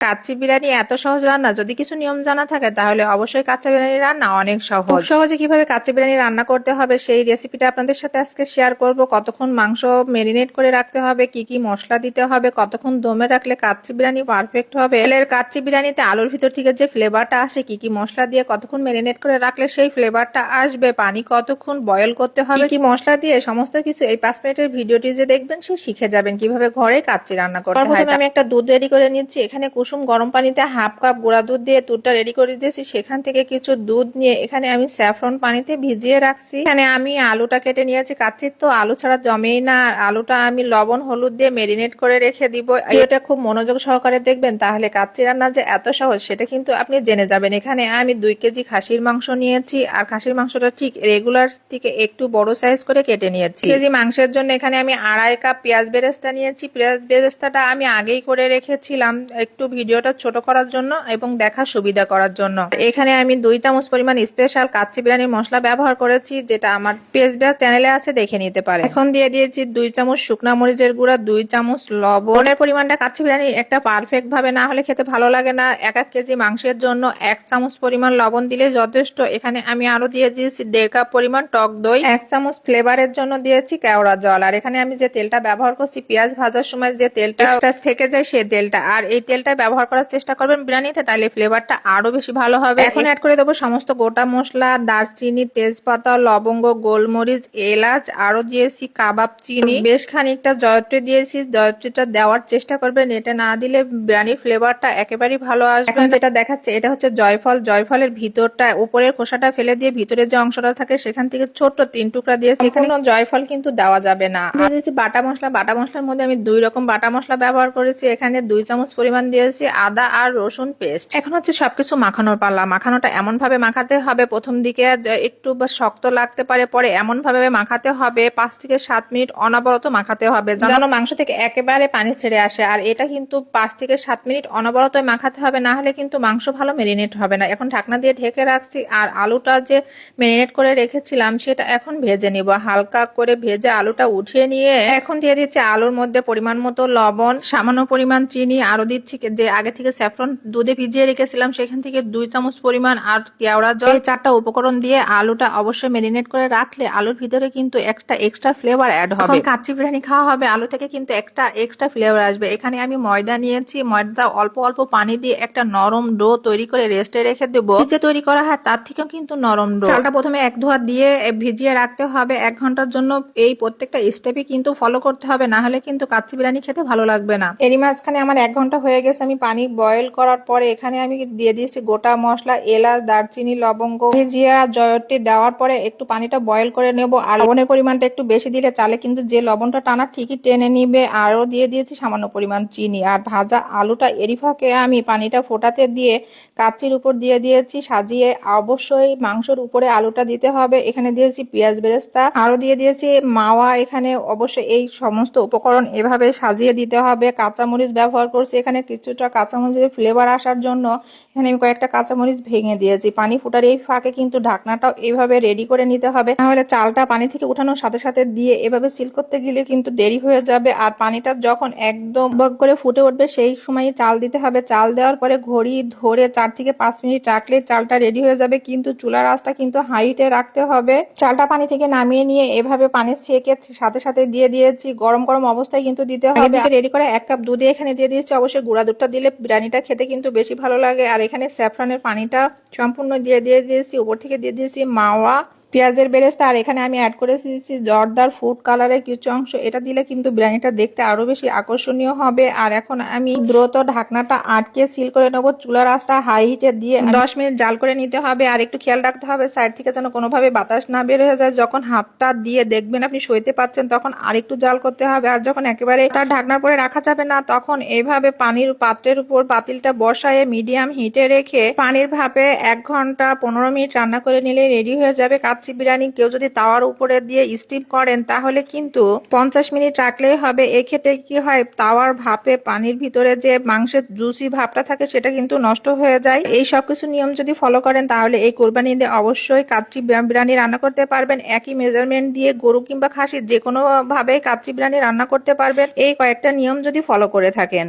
কাচ্চি বিরিয়ানি এত সহজ রান্না যদি কিছু নিয়ম জানা থাকে তাহলে অবশ্যই কাচ্চি বিরিয়ানি রান্না অনেক সহজ। সহজে কীভাবে কাচ্চি বিরিয়ানি রান্না করতে হবে সেই রেসিপিটা আপনাদের সাথে আজকে শেয়ার করব। কতক্ষণ মাংস মেরিনেট করে রাখতে হবে কি কি মশলা দিতে হবে কতক্ষণ দমে রাখলে কাচ্চি বিরিয়ানি পারফেক্ট হবে এর কাচ্চি বিরিয়ানিতে আলুর ভিতর থেকে যে ফ্লেভারটা আসে কি কি মশলা দিয়ে কতক্ষণ মেরিনেট করে রাখলে সেই ফ্লেভারটা আসবে পানি কতক্ষণ বয়ল করতে হবে কি কি মশলা দিয়ে সমস্ত কিছু এই পাঁচ মিনিটের ভিডিওটি যে দেখবেন সে শিখে যাবেন কীভাবে ঘরে কাচ্চি রান্না করতে হয়। আমি একটা দুধ রেডি করে নিচ্ছি এখানে কুসুম গরম পানিতে হাফ কাপ গুঁড়া দুধ দিয়ে দুধটা রেডি করে দিয়েছি। সেখান থেকে কিছু দুধ নিয়ে এখানে আমি স্যাফরন পানিতে ভিজিয়ে রাখছি। এখানে আমি আলুটা কেটে নিয়েছি, কাচ্চির তো আলু ছাড়া জমেই না। আলুটা আমি লবণ, হলুদ দিয়ে মেরিনেট করে রেখে দিব। এটা খুব মনোযোগ সহকারে দেখবেন, তাহলে কাচ্চি রান্না যে এত সহজ, সেটা কিন্তু আপনি জেনে যাবেন। এখানে আমি দুই কেজি খাসির মাংস নিয়েছি, আর খাসির মাংসটা ঠিক রেগুলার থেকে একটু বড় সাইজ করে কেটে নিয়েছি। কেজি মাংসের জন্য এখানে আমি আড়াই কাপ পেঁয়াজ বেরেস্তা নিয়েছি। পেঁয়াজ বেরেস্তাটা আমি আগেই করে রেখেছিলাম, একটু ভিডিওটা ছোট করার জন্য এবং দেখা সুবিধা করার জন্য। এখানে আমি দুই চামচ পরিমাণ স্পেশাল কাচ্চি বিরিয়ানির মশলা ব্যবহার করেছি, যেটা আমার পেজবিয়া চ্যানেলে আছে, দেখে নিতে পারে এখন দিয়ে দিয়েছি দুই চামচ শুকনা মরিচের গুঁড়া, দুই চামচ লবণের পরিমাণটা কাচ্চি বিরিয়ানি একটা পারফেক্ট ভাবে না হলে খেতে ভালো লাগে না। এক এক কেজি মাংসের জন্য এক চামচ পরিমাণ লবণ দিলে যথেষ্ট। এখানে আমি আরও দিয়ে দিয়েছি দেড় কাপ পরিমাণ টক দই, এক চামচ ফ্লেভারের জন্য দিয়েছি কেওড়া জল। আর এখানে আমি যে তেলটা ব্যবহার করছি, পেঁয়াজ ভাজার সময় যে তেলটা থেকে যায় সে তেলটা। আর এই তেলটা ব্যবহার করার চেষ্টা করবেন বিরিয়ানিতে তাহলে ফ্লেভারটা আরও বেশি ভালো হবে। এখন অ্যাড করে দেবো সমস্ত গোটা মশলা দারচিনি তেজপাতা লবঙ্গ গোলমরিচ এলাচ আরও দিয়েছি কাবাব চিনি। বেশ খানিকটা জয়ত্রী দিয়েছি জয়ত্রীটা দেওয়ার চেষ্টা করবেন। এটা না দিলে বিরিয়ানির ফ্লেভারটা একেবারেই ভালো আসবে এখন যেটা দেখাচ্ছে এটা হচ্ছে জয়ফল। জয়ফলের ভিতরটা উপরের খোসাটা ফেলে দিয়ে ভিতরে যে অংশটা থাকে সেখান থেকে ছোট্ট তিন টুকরা দিয়েছি। এখানে জয়ফল কিন্তু দেওয়া যাবে না। দিয়ে দিয়েছি বাটা মশলা। বাটা মশলার মধ্যে আমি দুই রকম বাটা মশলা ব্যবহার করেছি। এখানে দুই চামচ পরিমাণ দিয়েছি আদা আর রসুন পেস্ট এখন হচ্ছে সবকিছু মাখানোর পাল্লা মাখানোটা এমন ভাবে মাখাতে হবে প্রথম দিকে একটু শক্ত লাগতে পারে পরে এমন ভাবে মাখাতে হবে পাঁচ থেকে সাত মিনিট অনবরত মাখাতে হবে যেন মাংস থেকে একেবারে পানি ছেড়ে আসে। আর এটা কিন্তু পাঁচ থেকে সাত মিনিট অনবরত মাখাতে হবে না হলে কিন্তু মাংস ভালো মেরিনেট হবে না। এখন ঢাকনা দিয়ে ঢেকে রাখছি আর আলুটা যে মেরিনেট করে রেখেছিলাম সেটা এখন ভেজে নিব। হালকা করে ভেজে আলুটা উঠিয়ে নিয়ে এখন দিয়ে দিচ্ছি আলুর মধ্যে পরিমাণ মতো লবণ সামান্য পরিমাণ চিনি আরও দিচ্ছি যে আগে থেকে স্যাফরন দুধে ভিজিয়ে রেখেছিলাম সেখান থেকে দুই চামচ পরিমাণ আর কেওড়া জল এই চারটা উপকরণ দিয়ে আলুটা অবশ্যই মেরিনেট করে রাখলে আলুর ভিতরে কিন্তু একটা এক্সট্রা ফ্লেভার অ্যাড হবে। কাচ্চি বিরিয়ানি খাওয়া হবে আলু থেকে কিন্তু একটা এক্সট্রা ফ্লেভার আসবে। এখানে আমি ময়দা নিয়েছি ময়দা অল্প অল্প পানি দিয়ে একটা নরম ডো তৈরি করে রেস্টে রেখে দেবো। যে তৈরি করা হয় তার থেকেও কিন্তু নরম ডো। চালটা প্রথমে এক ধোয়া দিয়ে ভিজিয়ে রাখতে হবে। এক ঘণ্টার জন্য এই প্রত্যেকটা স্টেপই কিন্তু ফলো করতে হবে না হলে কিন্তু কাচ্চি বিরিয়ানি খেতে ভালো লাগবে না। এরই মাঝখানে আমার এক ঘণ্টা হয়ে গেছে আমি পানি বয়েল করার পরে এখানে আমি দিয়ে দিয়েছি গোটা মশলা, এলাচ, দারচিনি, লবঙ্গ, ভেজিয়া, জয়টি দেওয়ার পরে একটু পানিটা বয়েল করে নেব। আর লবণের পরিমাণটা একটু বেশি দিলে চালে কিন্তু যে লবণটা টানা ঠিকই টেনে নিবে। আরও দিয়ে দিয়েছি সামান্য পরিমাণ চিনি। আর ভাজা আলুটা এরি ফাঁকে আমি পানিটা ফোটাতে দিয়ে কাচ্চির উপর দিয়ে দিয়েছি, সাজিয়ে অবশ্যই মাংসর উপরে আলুটা দিতে হবে। এখানে দিয়েছি পেঁয়াজ বেরেস্তা। আরও দিয়ে দিয়েছি মাওয়া এখানে। অবশ্যই এই সমস্ত উপকরণ এভাবে সাজিয়ে দিতে হবে। কাঁচামরিচ ব্যবহার করছি এখানে কিছুটা কাঁচামরিচের ফ্লেভার আসার জন্য এখানে আমি কয়েকটা কাঁচামরিচ ভেঙে দিয়েছি। পানি ফুটার এই ফাঁকে কিন্তু ঢাকনাটাও এইভাবে রেডি করে নিতে হবে। তাহলে চালটা পানি থেকে উঠানোর সাথে সাথে দিয়ে এভাবে সিল করতে গেলে কিন্তু দেরি হয়ে যাবে। আর পানিটা যখন একদম বক করে ফুটে উঠবে সেই সময় চাল দিতে হবে। চাল দেওয়ার পরে ঘড়ি ধরে চার থেকে পাঁচ মিনিট রাখলে চালটা রেডি হয়ে যাবে। কিন্তু চুলার আঁচটা কিন্তু হাইটে রাখতে হবে। চালটা পানি থেকে নামিয়ে নিয়ে এভাবে পানি ছেঁকে সাথে সাথে দিয়ে দিয়েছি। গরম গরম অবস্থায় কিন্তু দিতে হবে। রেডি করে এক কাপ দুধে এখানে দিয়ে দিয়েছি। অবশ্যই গুঁড়া দুধটা দিলে বিরিয়ানিটা খেতে কিন্তু বেশি ভালো লাগে। আর এখানে স্যাফরানের পানিটা সম্পূর্ণ দিয়ে দিয়ে দিয়েছি, উপর থেকে দিয়ে দিয়েছি মাওয়া। পেঁয়াজের বেরেস্তা, আর এখানে আমি অ্যাড করে দিয়েছি জর্দার ফুড কালারের কিছু অংশ। এটা দিলে কিন্তু বিরিয়ানিটা দেখতে আরও বেশি আকর্ষণীয় হবে। আর এখন আমি দ্রুত ঢাকনাটা আটকে সিল করে নেব। চুলার আঁচটা হাই হিটে দিয়ে দশ মিনিট জাল করে নিতে হবে। আর একটু খেয়াল রাখতে হবে সাইড থেকে যেন কোনোভাবে বাতাস না বের হয়ে যায়। যখন হাতটা দিয়ে দেখবেন আপনি সইতে পাচ্ছেন, তখন আর একটু জাল করতে হবে। আর যখন একেবারে তার ঢাকনার পরে রাখা যাবে না, তখন এইভাবে পানির পাত্রের উপর পাতিলটা বসায় মিডিয়াম হিটে রেখে পানির ভাপে এক ঘণ্টা পনেরো মিনিট রান্না করে নিলে রেডি হয়ে যাবে। কাচ্চি বিরিয়ানি, কেউ যদি তাওয়ার উপরে দিয়ে স্টিম করেন, তাহলে কিন্তু পঞ্চাশ মিনিট রাখলেই হবে। এক্ষেত্রে কি হয়, তাওয়ার ভাপে পানির ভিতরে যে মাংসের জুসি ভাবটা থাকে, সেটা কিন্তু নষ্ট হয়ে যায়। এই সব কিছু নিয়ম যদি ফলো করেন, তাহলে এই কোরবানি দিয়ে অবশ্যই কাচ্চি বিরিয়ানি রান্না করতে পারবেন। একই মেজারমেন্ট দিয়ে গরু কিংবা খাসি যে কোনো ভাবে কাচ্চি বিরিয়ানি রান্না করতে পারবেন। এই কয়েকটা নিয়ম যদি ফলো করে থাকেন।